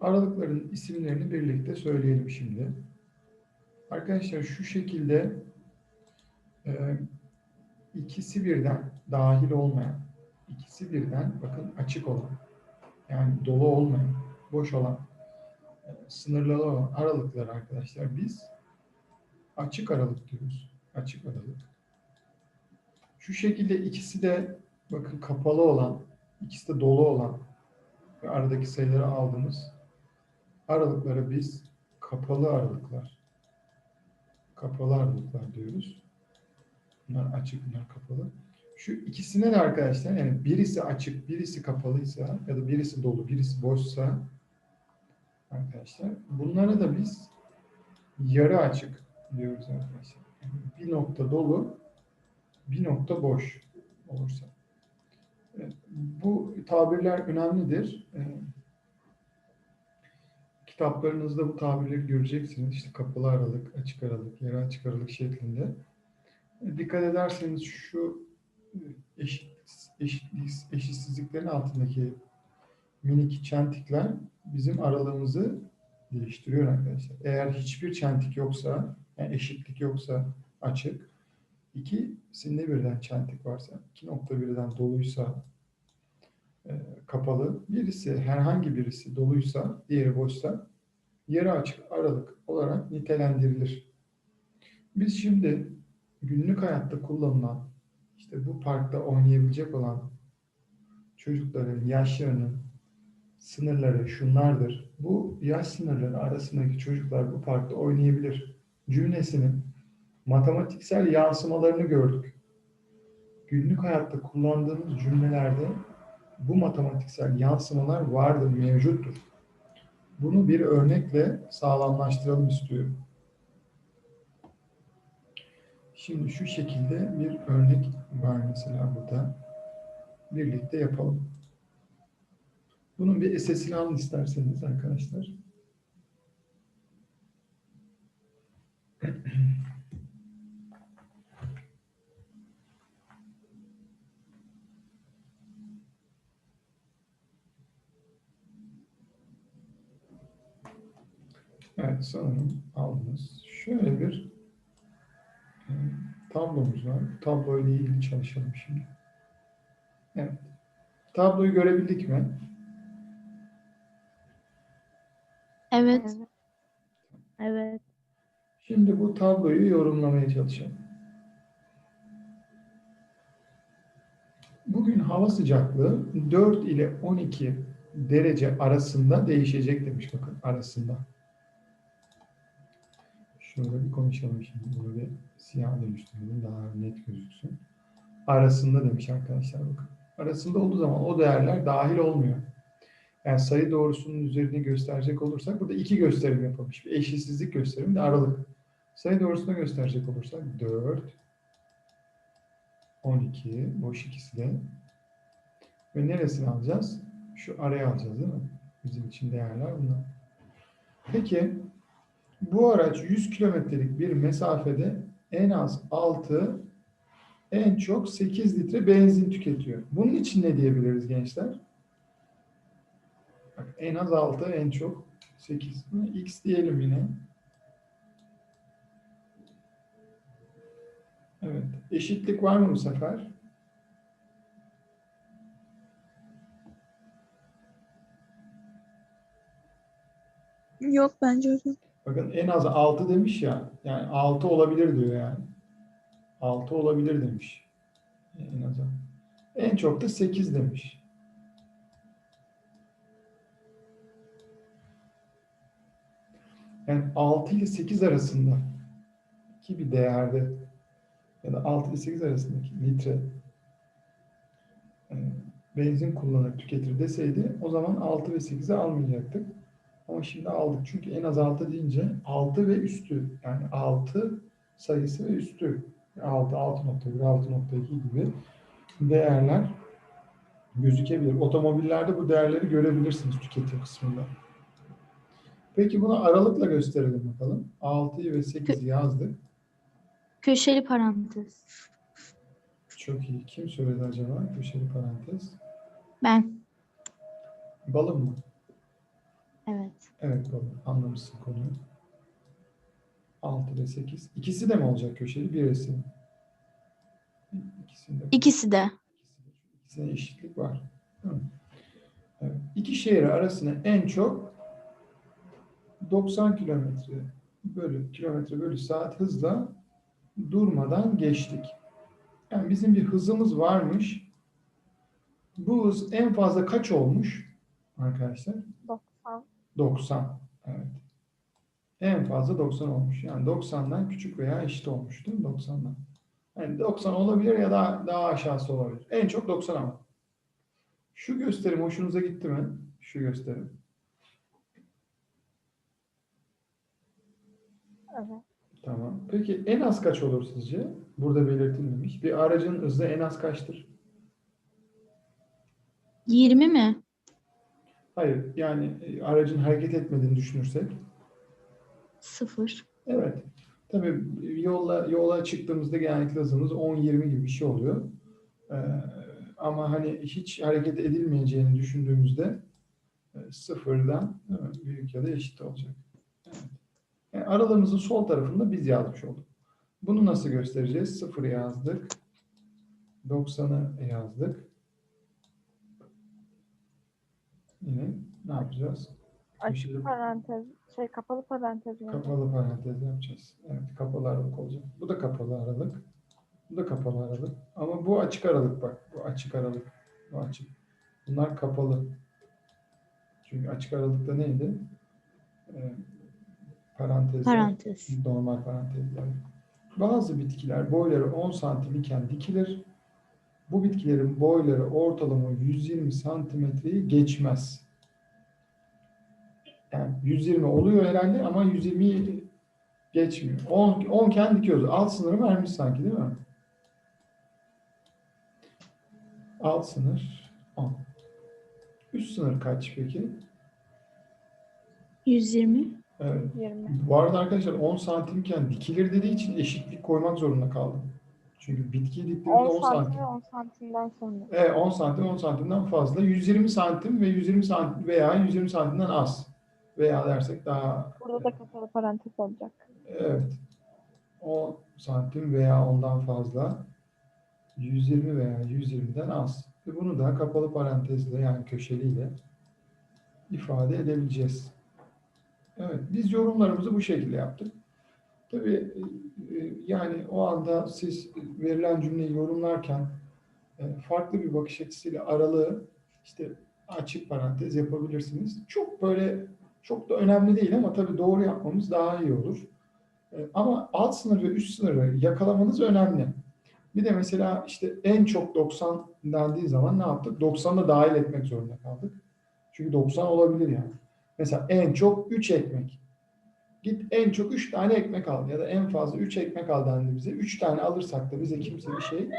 Aralıkların isimlerini birlikte söyleyelim şimdi. Arkadaşlar şu şekilde e, ikisi birden dahil olmayan, ikisi birden bakın açık olan, yani dolu olmayan, boş olan, e, sınırlı olan aralıkları arkadaşlar biz açık aralık diyoruz. Açık aralık. Şu şekilde ikisi de bakın kapalı olan, ikisi de dolu olan ve aradaki sayıları aldığımız aralıklara biz kapalı aralıklar, kapalı aralıklar diyoruz. Bunlar açık, bunlar kapalı. Şu ikisine de arkadaşlar yani birisi açık, birisi kapalıysa ya da birisi dolu, birisi boşsa arkadaşlar bunlara da biz yarı açık diyoruz arkadaşlar. Bir nokta dolu, bir nokta boş olursa. Bu tabirler önemlidir. Ee, Kitaplarınızda bu tabirleri göreceksiniz. İşte kapalı aralık, açık aralık, yarı açık aralık şeklinde. E, Dikkat ederseniz şu e, eşit, eşitlik, eşitsizliklerin altındaki minik çentikler bizim aralığımızı değiştiriyor arkadaşlar. Eğer hiçbir çentik yoksa, yani eşitlik yoksa açık, ikisinde birden çentik varsa, iki nokta birden doluysa kapalı, birisi herhangi birisi doluysa, diğeri boşsa yarı açık aralık olarak nitelendirilir. Biz şimdi günlük hayatta kullanılan işte bu parkta oynayabilecek olan çocukların yaşlarının sınırları şunlardır. Bu yaş sınırları arasındaki çocuklar bu parkta oynayabilir cümlesinin matematiksel yansımalarını gördük. Günlük hayatta kullandığımız cümlelerde bu matematiksel yansımalar vardır, mevcuttur. Bunu bir örnekle sağlamlaştıralım istiyorum. Şimdi şu şekilde bir örnek var mesela burada. Birlikte yapalım. Bunun bir SS'ini alın isterseniz arkadaşlar. Evet sanırım aldınız. Şöyle bir e, tablomuz var. Tablo ile ilgili çalışalım şimdi. Evet. Tabloyu görebildik mi? Evet. Evet. Şimdi bu tabloyu yorumlamaya çalışalım. Bugün hava sıcaklığı 4 ile 12 derece arasında değişecek demiş bakın arasında. Şöyle bir konuşalım şimdi. Bunu bir siyah dönüştürelim daha net gözüksün. Arasında demiş arkadaşlar bakın. Arasında olduğu zaman o değerler dahil olmuyor. Yani sayı doğrusunun üzerini gösterecek olursak burada iki gösterim yapılmış. Bir eşitsizlik gösterimi de aralık. Sayı doğrusuna gösterecek olursak 4, 12, boş ikisi de. Ve neresini alacağız? Şu araya alacağız değil mi? Bizim için değerler bunlar. Peki bu araç 100 kilometrelik bir mesafede en az 6, en çok 8 litre benzin tüketiyor. Bunun için ne diyebiliriz gençler? Bak, en az 6, en çok 8. X diyelim yine. Evet. Eşitlik var mı bu sefer? Yok bence hocam. Bakın en az 6 demiş ya. Yani 6 olabilir diyor yani. 6 olabilir demiş. En az. En çok da 8 demiş. Yani 6 ile 8 arasında ki bir değerde ya da 6 ile 8 arasındaki litre e, benzin kullanır tüketir deseydi o zaman 6 ve 8'i almayacaktık. Ama şimdi aldık. Çünkü en az 6 deyince 6 ve üstü. Yani 6 sayısı ve üstü. 6, 6.1, 6.2 gibi değerler gözükebilir. Otomobillerde bu değerleri görebilirsiniz tüketim kısmında. Peki bunu aralıkla gösterelim bakalım. 6'yı ve 8'i yazdık. Köşeli parantez. Çok iyi. Kim söyledi acaba? Köşeli parantez. Ben. Balım mı? Evet. Evet baba anlamışsın konuyu. 6 ve 8. İkisi de mi olacak köşeli? Birisi mi? İkisinde. İkisi de. İkisine eşitlik var. Evet. İki şehir arasında en çok 90 kilometre bölü kilometre bölü saat hızla durmadan geçtik. Yani bizim bir hızımız varmış. Bu hız en fazla kaç olmuş arkadaşlar? 90. 90. Evet. En fazla 90 olmuş. Yani 90'dan küçük veya eşit olmuş değil mi? 90'dan. Yani 90 olabilir ya da daha aşağısı olabilir. En çok 90 ama. Şu gösterim hoşunuza gitti mi? Şu gösterim. Evet. Tamam. Peki en az kaç olur sizce? Burada belirtilmemiş. Bir aracın hızı en az kaçtır? 20 mi? Hayır. Yani e, aracın hareket etmediğini düşünürsek. 0. Evet. Tabii yolla yola çıktığımızda genellikle hızımız 10-20 gibi bir şey oluyor. Ee, ama hani hiç hareket edilmeyeceğini düşündüğümüzde e, sıfırdan büyük ya da eşit olacak. Evet. Yani aralığımızın sol tarafında biz yazmış olduk. Bunu nasıl göstereceğiz? Sıfırı yazdık. 90'ı yazdık. Yine ne yapacağız? Açık parantez, şey kapalı parantez mi? Kapalı parantez yapacağız. Evet, kapalı aralık olacak. Bu da kapalı aralık. Bu da kapalı aralık. Ama bu açık aralık bak. Bu açık aralık. Bu açık. Bunlar kapalı. Çünkü açık aralıkta neydi? Ee, parantez. Parantez. Normal parantezler. Bazı bitkiler boyları 10 santim iken dikilir. Bu bitkilerin boyları ortalama 120 santimetreyi geçmez. Yani 120 oluyor herhalde ama 120'yi geçmiyor. 10, 10 ken dikiyoruz. Alt sınırı vermiş sanki değil mi? Alt sınır 10. Üst sınır kaç peki? 120. Evet. 20. Bu arada arkadaşlar 10 santimken dikilir dediği için eşitlik koymak zorunda kaldım. Çünkü bitkiyi diktiğimizde 10 10 santim. santim ve 10 santimden sonra. Evet 10 santim 10 santimden fazla. 120 santim ve 120 santim veya 120 santimden az. Veya dersek daha Burada da kapalı parantez olacak. evet 10 santim veya ondan fazla 120 veya 120'den az. Ve bunu da kapalı parantezle yani köşeliyle ifade edebileceğiz. Evet, biz yorumlarımızı bu şekilde yaptık. Tabii e, yani o anda siz verilen cümleyi yorumlarken e, farklı bir bakış açısıyla aralığı işte açık parantez yapabilirsiniz. Çok böyle çok da önemli değil ama tabii doğru yapmamız daha iyi olur. E, Ama alt sınır ve üst sınırı yakalamanız önemli. Bir de mesela işte en çok 90 dendiği zaman ne yaptık? 90'ı da dahil etmek zorunda kaldık. Çünkü 90 olabilir yani. Mesela en çok 3 ekmek. Git en çok 3 tane ekmek al ya da en fazla 3 ekmek al dendi bize. 3 tane alırsak da bize kimse bir şey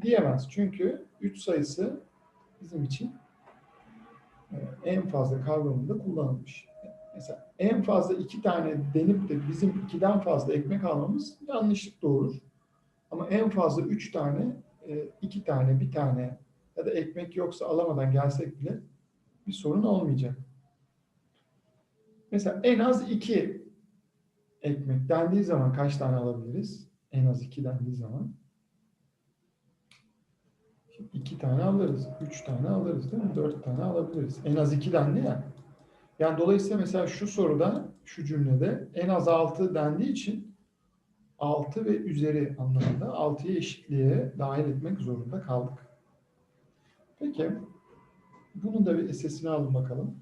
diyemez. Çünkü 3 sayısı bizim için e, en fazla kavramında kullanılmış. Mesela en fazla 2 tane denip de bizim 2'den fazla ekmek almamız yanlışlık doğurur. Ama en fazla 3 tane, 2 tane, 1 tane ya da ekmek yoksa alamadan gelsek bile bir sorun olmayacak. Mesela en az 2 ekmek dendiği zaman kaç tane alabiliriz? En az 2 dendiği zaman. 2 tane alırız, 3 tane alırız değil mi? 4 tane alabiliriz. En az 2 dendi ya. Yani dolayısıyla mesela şu soruda, şu cümlede en az 6 dendiği için 6 ve üzeri anlamında 6'yı eşitliğe dahil etmek zorunda kaldık. Peki, bunun da bir esesini alın bakalım.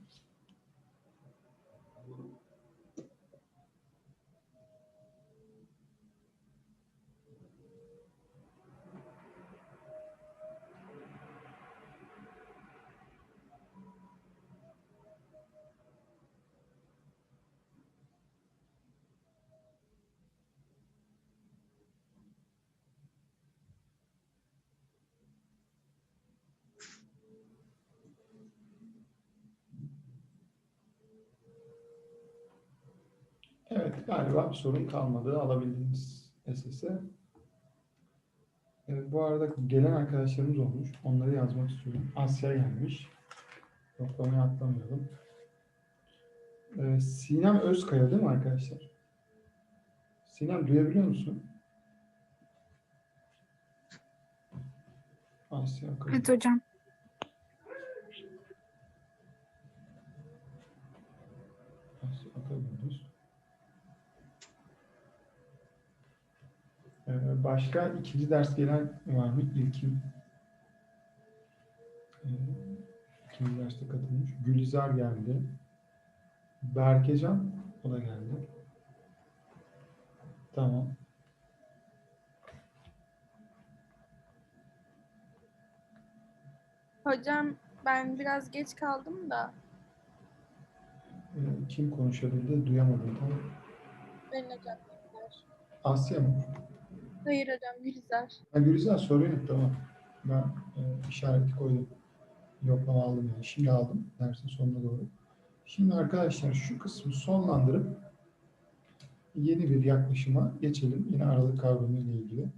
Evet, galiba bir sorun kalmadı. Alabildiğimiz SS'e. Evet, bu arada gelen arkadaşlarımız olmuş. Onları yazmak istiyorum. Asya gelmiş. Yoklamayı atlamayalım. Ee, Sinem Özkaya değil mi arkadaşlar? Sinem duyabiliyor musun? Asya Akın. Evet hocam. Asya Akın. Ee, başka ikinci ders gelen var mı? İlkin. Ee, ikinci derste katılmış. Gülizar geldi. Berkecan o da geldi. Tamam. Hocam ben biraz geç kaldım da Ee, kim konuşabildi? Duyamadım. Tamam. ben hocam. Asya mı? Hayır hocam Gülizar. Ha, Gülizar soruyorum tamam. Ben e, işareti koydum. Yoklama aldım yani. Şimdi aldım. Dersin sonuna doğru. Şimdi arkadaşlar şu kısmı sonlandırıp yeni bir yaklaşıma geçelim. Yine aralık kavramı ile ilgili.